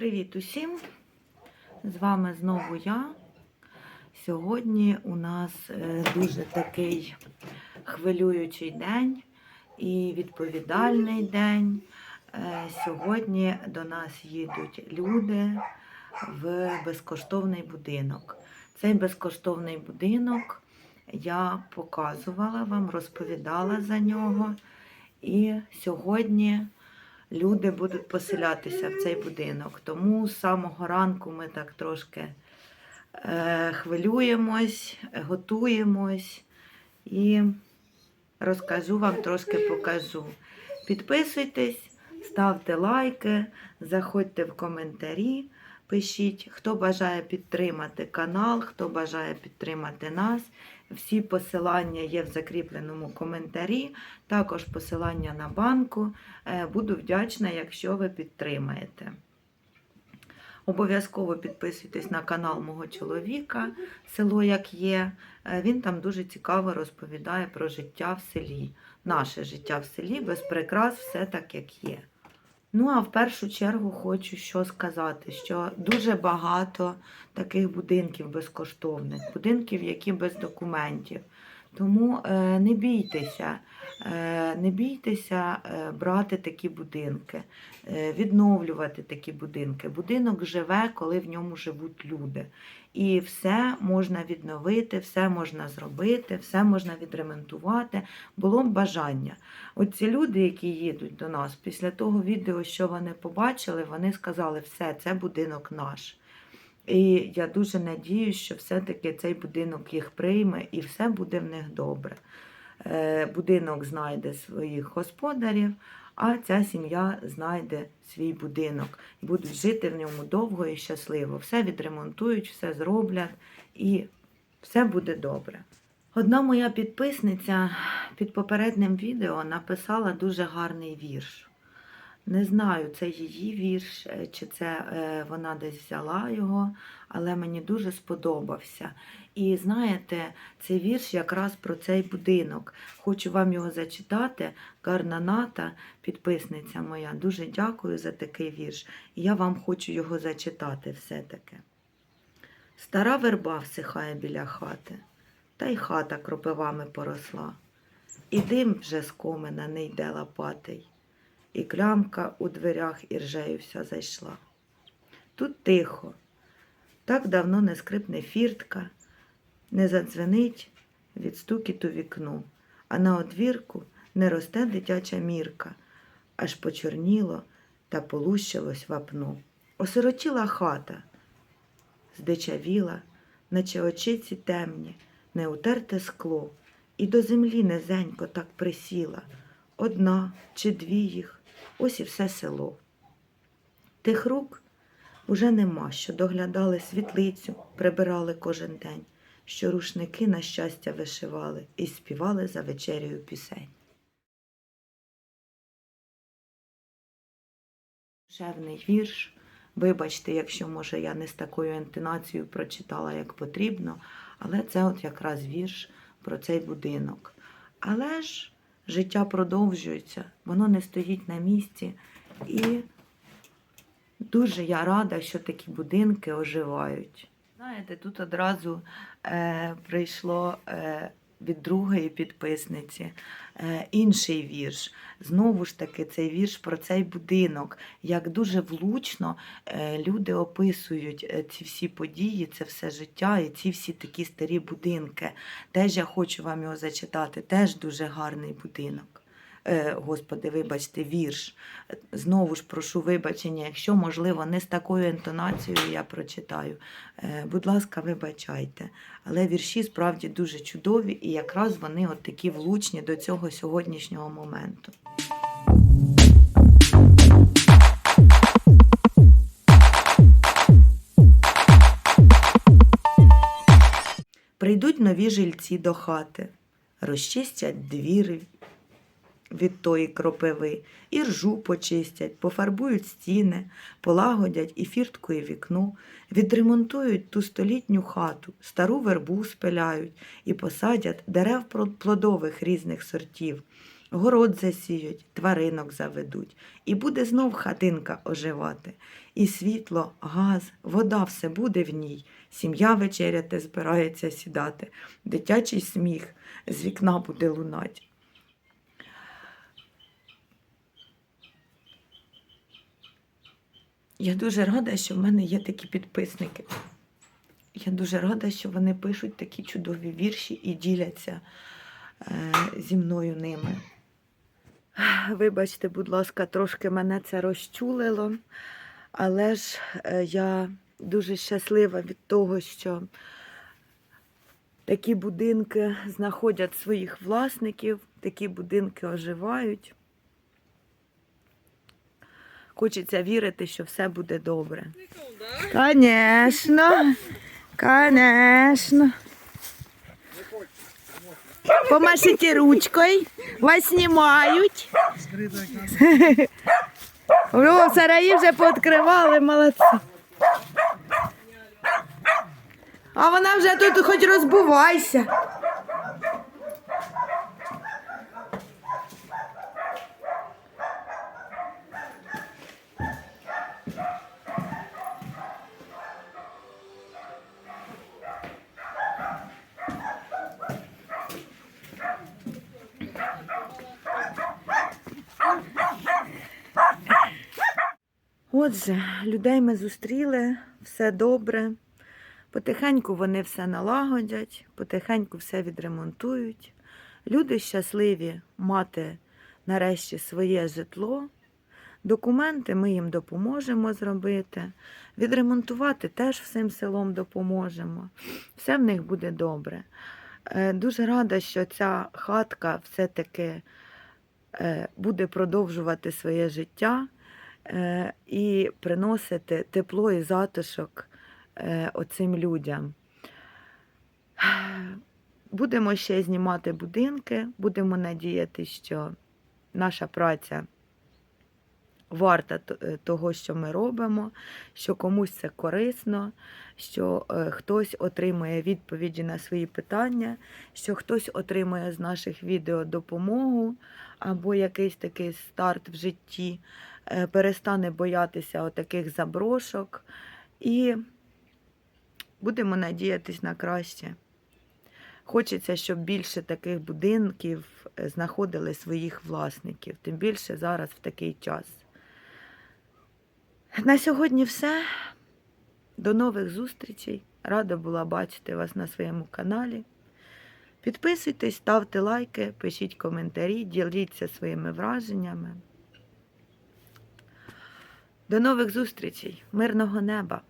Привіт усім! З вами знову я. Сьогодні у нас е, дуже такий хвилюючий день і відповідальний день. Е, Сьогодні до нас їдуть люди в безкоштовний будинок. Цей безкоштовний будинок я показувала вам, розповідала за нього. І сьогодні люди будуть поселятися в цей будинок. Тому з самого ранку ми так трошки е, хвилюємось, готуємось і розкажу вам, трошки покажу. Підписуйтесь, ставте лайки, заходьте в коментарі, пишіть, хто бажає підтримати канал, хто бажає підтримати нас. Всі посилання є в закріпленому коментарі, також посилання на банку. Е, Буду вдячна, якщо ви підтримаєте. Обов'язково підписуйтесь на канал мого чоловіка, село як є. Е, Він там дуже цікаво розповідає про життя в селі, наше життя в селі, без прикрас, все так, як є. Ну, а в першу чергу хочу що сказати, що дуже багато таких будинків безкоштовних, будинків, які без документів. Тому е, не бійтеся, е, не бійтеся е, брати такі будинки, відновлювати такі будинки. Будинок живе, коли в ньому живуть люди. І все можна відновити, все можна зробити, все можна відремонтувати. Було б бажання. Оці люди, які їдуть до нас, після того відео, що вони побачили, вони сказали, все, це будинок наш. І я дуже надіюсь, що все-таки цей будинок їх прийме і все буде в них добре. Е, Будинок знайде своїх господарів, а ця сім'я знайде свій будинок будуть жити в ньому довго і щасливо. Все відремонтують, все зроблять і все буде добре. Одна моя підписниця під попереднім відео написала дуже гарний вірш. Не знаю, це її вірш, е, чи це е, вона десь взяла його, але мені дуже сподобався. І знаєте, цей вірш якраз про цей будинок. Хочу вам його зачитати. Гарна ната, підписниця моя, дуже дякую за такий вірш. І я вам хочу його зачитати все-таки. Стара верба всихає біля хати, та й хата кропивами поросла. І дим вже з комина не йде лопатий і клямка у дверях іржею вся зайшла. Тут тихо, так давно не скрипне фіртка, не задзвенить від стукіту вікну, а на одвірку не росте дитяча мірка, аж почорніло та полущилось вапно. Осирочила хата, здичавіла, наче очиці темні, не утерте скло, і до землі низенько так присіла, одна чи дві їх, ось і все село. Тих рук уже нема, що доглядали світлицю, прибирали кожен день, що рушники на щастя вишивали і співали за вечерею пісень. Душевний вірш. Вибачте, якщо, може, я не з такою інтонацією прочитала, як потрібно, але це от якраз вірш про цей будинок. Але ж життя продовжується, воно не стоїть на місці. І дуже я рада, що такі будинки оживають. Знаєте, тут одразу е, прийшло е, від другої підписниці е, інший вірш. Знову ж таки, цей вірш про цей будинок. Як дуже влучно е, люди описують е, ці всі події, це все життя і ці всі такі старі будинки. Теж я хочу вам його зачитати, теж дуже гарний будинок. Е, Господи, вибачте, вірш. Знову ж прошу вибачення, якщо, можливо, не з такою інтонацією я прочитаю. Е, Будь ласка, вибачайте. Але вірші справді дуже чудові, і якраз вони от такі влучні до цього сьогоднішнього моменту. Прийдуть нові жильці до хати, розчистять двіри, від тої кропиви, і ржу почистять, пофарбують стіни, полагодять і фіртку, вікно, відремонтують ту столітню хату, стару вербу спиляють і посадять дерев плодових різних сортів, город засіють, тваринок заведуть, і буде знов хатинка оживати. І світло, газ, вода все буде в ній. Сім'я вечеряти збирається сідати, дитячий сміх з вікна буде лунать. Я дуже рада, що в мене є такі підписники. Я дуже рада, що вони пишуть такі чудові вірші і діляться е, зі мною ними. Вибачте, будь ласка, трошки мене це розчулило, але ж е, я дуже щаслива від того, що такі будинки знаходять своїх власників, такі будинки оживають. Хочеться вірити, що все буде добре. Конечно, конечно. Помашите ручкой, вас знімають. О, сараї вже пооткривали, молодці. А вона вже тут хоч розбувайся. Отже, людей ми зустріли, все добре. Потихеньку вони все налагодять, потихеньку все відремонтують. Люди щасливі мати нарешті своє житло. Документи ми їм допоможемо зробити. Відремонтувати теж всім селом допоможемо. Все в них буде добре. Е, Дуже рада, що ця хатка все-таки е, буде продовжувати своє життя і приносити тепло і затишок е, оцим людям. Будемо ще знімати будинки, будемо надіяти, що наша праця варта е, того, що ми робимо, що комусь це корисно, що е, хтось отримує відповіді на свої питання, що хтось отримує з наших відео допомогу або якийсь такий старт в житті, е, перестане боятися отаких заброшок і будемо надіятись на краще. Хочеться, щоб більше таких будинків е, знаходили своїх власників, тим більше зараз в такий час. На сьогодні все. До нових зустрічей. Рада була бачити вас на своєму каналі. Підписуйтесь, ставте лайки, пишіть коментарі, діліться своїми враженнями. До нових зустрічей, мирного неба!